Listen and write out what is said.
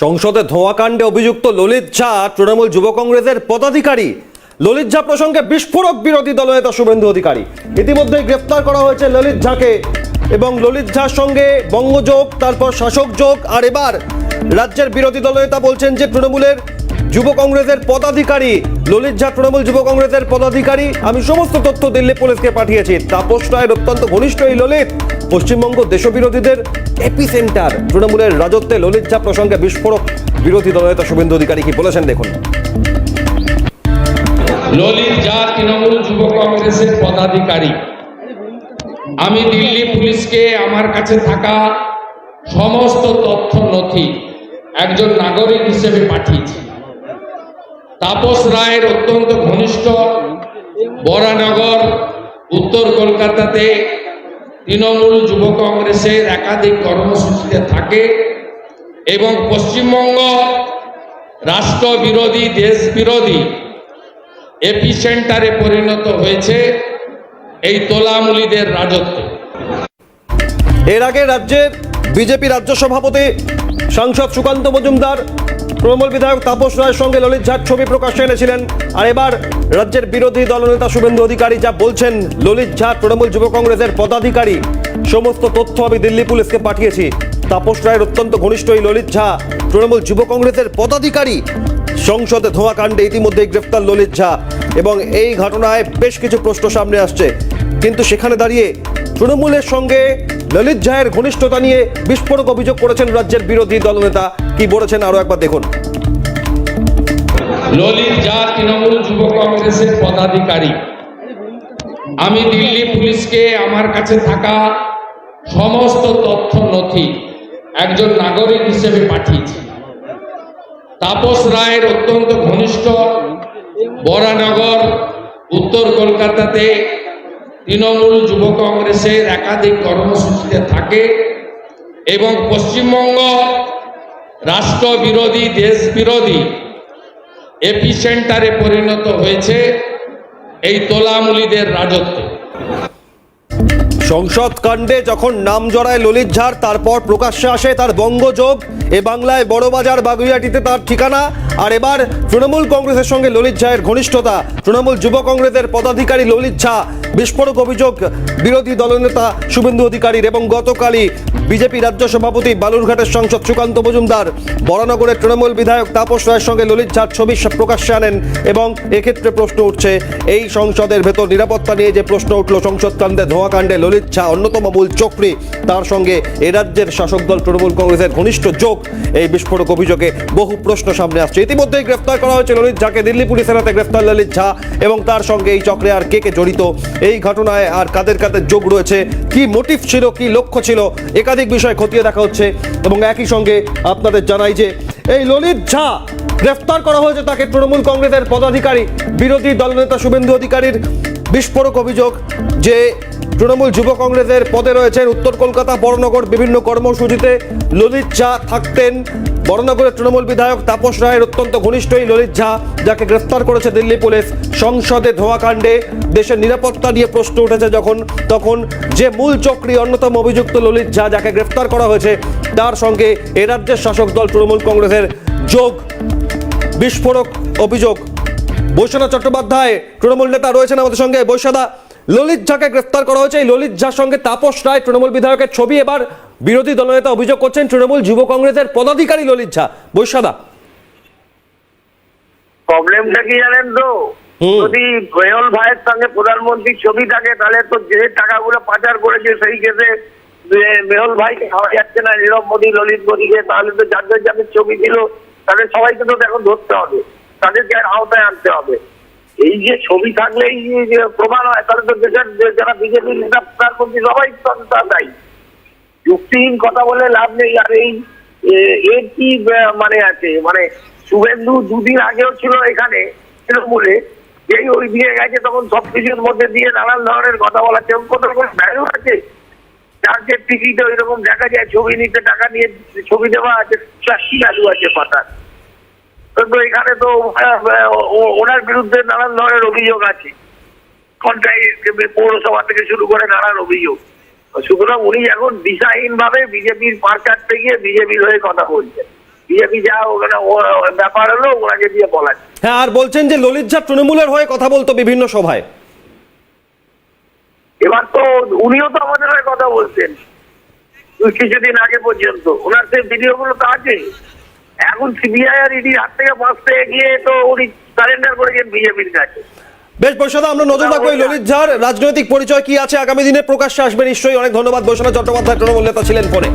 সংসদে ধোঁয়াকাণ্ডে অভিযুক্ত ললিত ঝা তৃণমূল যুব কংগ্রেসের পদাধিকারী। ললিত ঝা প্রসঙ্গে বিস্ফোরক বিরোধী দলনেতা শুভেন্দু অধিকারী। ইতিমধ্যে গ্রেফতার করা হয়েছে ললিত ঝাকে এবং ললিত ঝার সঙ্গে বঙ্গযোগ, তারপর শাসক যোগ আর এবার রাজ্যের বিরোধী দলনেতা বলছেন যে তৃণমূলের যুব কংগ্রেসের পদাধিকারী, ললিত ঝা তৃণমূল যুব কংগ্রেসের পদাধিকারী, আমি সমস্ত তথ্য দিল্লি পুলিশকে পাঠিয়েছি। তাপস রায়ের অত্যন্ত ঘনিষ্ঠ এই ললিত। পশ্চিমবঙ্গ দেশবিরোধীদের এপি সেন্টার তৃণমূলের রাজত্বে ললিত ঝা প্রসঙ্গে বিস্ফোরক বিরোধী দলনেতা শুভেন্দু অধিকারী কি বলেছেন দেখুন। ললিত যা তৃণমূল যুব কংগ্রেসের পদাধিকারী। আমি দিল্লি পুলিশকে আমার কাছে থাকা সমস্ত তথ্য নথি একজন নাগরিক হিসেবে পাঠিয়েছি। তাপস রায়ের অত্যন্ত ঘনিষ্ঠ বরানগর, উত্তর কলকাতাতে তৃণমূল যুব কংগ্রেসের একাধিক কর্মসূচিতে থাকে এবং পশ্চিমবঙ্গ রাষ্ট্র বিরোধী দেশ বিরোধী এপি সেন্টারে পরিণত হয়েছে এই তোলামুলিদের রাজত্ব। এর আগে রাজ্যের বিজেপি রাজ্য সভাপতি সাংসদ সুকান্ত মজুমদার তৃণমূল বিধায়ক তাপস রায়ের সঙ্গে ললিত ঝার ছবি প্রকাশ্যে এনেছিলেন। আর এবার রাজ্যের বিরোধী দলনেতা শুভেন্দু অধিকারী যা বলছেন, ললিত ঝা তৃণমূল যুব কংগ্রেসের পদাধিকারী, সমস্ত তথ্য আমি দিল্লি পুলিশকে পাঠিয়েছি। তাপস রায়ের অত্যন্ত ঘনিষ্ঠ এই ললিত ঝা তৃণমূল যুব কংগ্রেসের পদাধিকারী। সংসদে ধোঁয়াকাণ্ডে ইতিমধ্যেই গ্রেফতার ললিত ঝা এবং এই ঘটনায় বেশ কিছু প্রশ্ন সামনে আসছে। কিন্তু সেখানে দাঁড়িয়ে তৃণমূলের সঙ্গে ললিত ঝায়ের ঘনিষ্ঠতা নিয়ে বিস্ফোরক অভিযোগ করেছেন রাজ্যের বিরোধী দলনেতা। কি বলেছেন আরও একবার দেখুন। ললিত যা তৃণমূল যুব কংগ্রেসের পদাধিকারী। আমি দিল্লি পুলিশকে আমার কাছে থাকা সমস্ত তথ্য নথি একজন নাগরিক হিসেবে পাঠিয়েছি। তাপস রায়ের অত্যন্ত ঘনিষ্ঠ বরানগর, উত্তর কলকাতাতে তৃণমূল যুব কংগ্রেসের একাধিক কর্মসূচিতে থাকে এবং পশ্চিমবঙ্গ রাষ্ট্র বিরোধী দেশ বিরোধী এপি সেন্টারে পরিণত হয়েছে এই তোলামুলিদের রাজত্বে। সংসদ কাণ্ডে যখন নাম জড়ায় ললিত ঝাড়, তারপর প্রকাশ্যে আসে তার বঙ্গযোগ। এ বাংলায় বড়বাজার বাগুইয়াটিতে তার ঠিকানা। আর এবার তৃণমূল কংগ্রেসের সঙ্গে ললিত ঝায়ের ঘনিষ্ঠতা। তৃণমূল যুব কংগ্রেসের পদাধিকারী ললিত ঝা, বিস্ফোরক অভিযোগ বিরোধী দলনেতা শুভেন্দু অধিকারীর এবং গতকালই বিজেপি রাজ্য সভাপতি বালুরঘাটের সাংসদ সুকান্ত মজুমদার বরানগরের তৃণমূল বিধায়ক তাপস রায়ের সঙ্গে ললিত ঝাড় ছবি প্রকাশ্যে আনেন এবং এক্ষেত্রে প্রশ্ন উঠছে, এই সংসদের ভেতর নিরাপত্তা নিয়ে যে প্রশ্ন উঠল সংসদ কাণ্ডে ধোঁয়াকাণ্ডে, ললিত ঝা অন্যতম মূল চক্রী, তার সঙ্গে এ রাজ্যের শাসক দল তৃণমূল কংগ্রেসের ঘনিষ্ঠ যোগ। এই বিস্ফোরক অভিযোগে বহু প্রশ্ন সামনে আসছে। ইতিমধ্যেই গ্রেফতার করা হয়েছে ললিত ঝাকে দিল্লি পুলিশের হাতে গ্রেফতার ললিত ঝা এবং তার সঙ্গে এই চক্রে আর কে কে জড়িত? এই ঘটনায় আর কাদের কাদের যোগ রয়েছে? কি মোটিভ ছিল, কি লক্ষ্য ছিল? একাধিক বিষয় খতিয়ে দেখা হচ্ছে এবং একই সঙ্গে আপনাদের জানাই যে এই ললিত ঝা গ্রেফতার করা হয়েছে তাকে তৃণমূল কংগ্রেসের পদাধিকারী, বিরোধী দলনেতা শুভেন্দু অধিকারীর বিস্ফোরক অভিযোগ যে তৃণমূল যুব কংগ্রেসের পদে রয়েছেন উত্তর কলকাতা, বড়নগর, বিভিন্ন কর্মসূচিতে ললিত ঝা থাকতেন। বড়নগরের তৃণমূল বিধায়ক তাপস রায়ের অত্যন্ত ঘনিষ্ঠ এই ললিত ঝা, যাকে গ্রেফতার করেছে দিল্লি পুলিশ সংসদে ধোয়াকাণ্ডে। দেশের নিরাপত্তা নিয়ে প্রশ্ন উঠেছে যখন, তখন যে মূল চক্রী অন্যতম অভিযুক্ত ললিত ঝা যাকে গ্রেফতার করা হয়েছে, তার সঙ্গে এ রাজ্যের শাসক দল তৃণমূল কংগ্রেসের যোগ বিস্ফোরক অভিযোগ। বৈশ্বনাথ চট্টোপাধ্যায়, তৃণমূল নেতা রয়েছেন আমাদের সঙ্গে। বৈশাদা ললিত ঝাকে গ্রেফতার করা হয়েছে। এই ললিত ঝার সঙ্গে তাপস রায় তৃণমূল বিধায়কের ছবি এবার বিরোধী দলনেতা অভিযোগ করছেন তৃণমূল যুব কংগ্রেসের পদাধিকারী ললিত ঝা। বৈশাদা। প্রবলেমটা কি জানেন তো? যদি মেয়ল ভাইয়ের সঙ্গে প্রধানমন্ত্রীর ছবি থাকে তাহলে তো যে টাকাগুলো পাচার করেছে সেই কেসে মেয়ল ভাইকে খাওয়া যাচ্ছে না। নীরব মোদী ললিত মোদীকে তাহলে তো যাদের যাদের ছবি ছিল তাদের সবাইকে তো এখন ধরতে হবে। তাদেরকে আর আওতায় আনতে হবে। এই যে ছবি থাকলে এই যে প্রমাণ হয়, তাহলে তো দেশের যারা বিজেপি নেতা প্রধানমন্ত্রী সবাই দায়ী। যুক্তিহীন কথা বলে লাভ নেই। আর এই এর কি মানে আছে মানে শুভেন্দু দুদিন আগেও ছিল এখানে তৃণমূলে, যেই ওই দিয়ে গেছে, তখন সবকিছুর মধ্যে দিয়ে নানান ধরনের কথা বলা কেমন কত রকম ভ্যালু আছে? চার্জের ওই রকম দেখা যায়, ছবি নিতে টাকা নিয়ে ছবি দেওয়া আছে, চারটি ভ্যালু আছে পাতার। কিন্তু এখানে তো ওনার বিরুদ্ধে নানান ধরনের অভিযোগ আছে। পৌরসভা থেকে শুরু করে নানান অভিযোগ। সুতরাং উনি এখন দিশাহীন ভাবে বিজেপির পার কাটতে গিয়ে বিজেপির হয়ে কথা বলছেন বিজেপি যা ওখানে ব্যাপার হলো ওনাকে দিয়ে বলাচ্ছে হ্যাঁ আর বলছেন যে ললিত ঝা তৃণমূলের হয়ে কথা বলতো বিভিন্ন সভায়। এবার তো উনিও তো আমাদের হয়ে কথা বলছেন। কিছুদিন আগে পর্যন্ত। ওনার সেই ভিডিও গুলো তো আছে। এখন সিবিআই আর ইডি হাত থেকে বাঁচতে গিয়ে তো উনি সারেন্ডার করেছেন বিজেপির কাছে। বেশ বৈশাদা আমরা নজর রাখব এই ললিত ঝার রাজনৈতিক পরিচয় কি আছে আগামী দিনে? প্রকাশ্যে আসবে নিশ্চয়ই। অনেক ধন্যবাদ বৈশাখা চট্টোপাধ্যায় তৃণমূল ছিলেন ফোনে